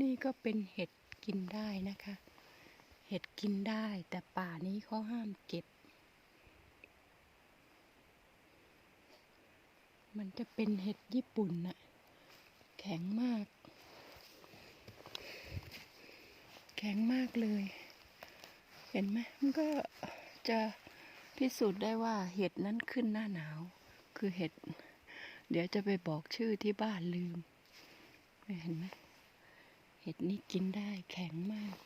นี่ก็เป็นเห็ดกินได้นะคะ เห็ดกินได้แต่ป่านี้เขาห้ามเก็บ มันจะเป็นเห็ดญี่ปุ่นน่ะแข็งมาก แข็งมากเลย เห็นไหมมันก็จะพิสูจน์ได้ว่าเห็ดนั้นขึ้นหน้าหนาว คือเห็ด เดี๋ยวจะไปบอกชื่อที่บ้านลืม เห็นไหม เห็ดนี้กินได้แข็งมาก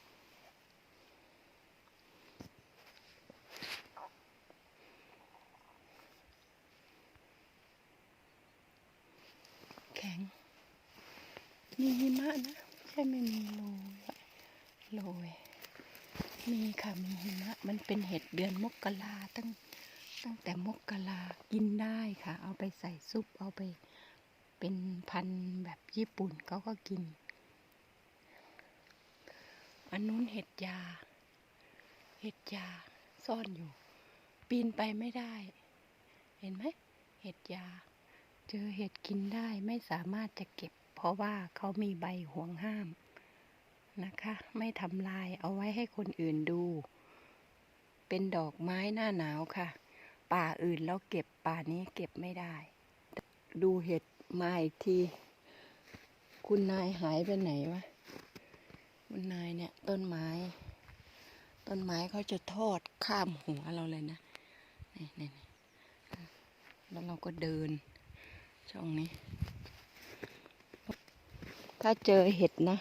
แข็ง มีหิมะนะใช่ไม่มีโรยโรยมีค่ะมีหิมะ มันเป็นเห็ดเดือนมกราตั้งตั้งแต่มกรากินได้ค่ะ เอาไปใส่ซุปเอาไปเป็นพันธุ์แบบญี่ปุ่นเขาก็กิน อันนู้นเห็ดยา เห็ดยาซ่อนอยู่ ปีนไปไม่ได้ เห็นไหม เห็ดยา เจอเห็ดกินได้ไม่สามารถจะเก็บ เพราะว่าเขามีใบห่วงห้ามนะคะ ไม่ทำลายเอาไว้ให้คนอื่นดู เป็นดอกไม้หน้าหนาวค่ะ ป่าอื่นแล้วเก็บป่านี้เก็บไม่ได้ ดูเห็ดมาอีกที คุณนายหายไปไหนวะ คุณนายเนี่ยต้นไม้ ต้นไม้เขาจะทอดข้ามหัวเราเลยนะนี่นี่แล้วเราก็เดิน ช่องนี้ ถ้าเจอเห็ดนะ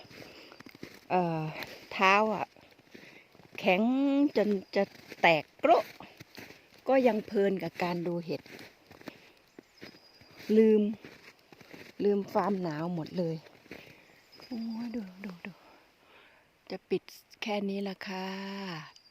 เอ่อเท้าอะ แข็งจนจะแตกโกรก็ยังเพลินกับการดูเห็ด ลืม ลืมความหนาวหมดเลย โอ้ยดูดูดู จะปิดแค่นี้ละค่ะ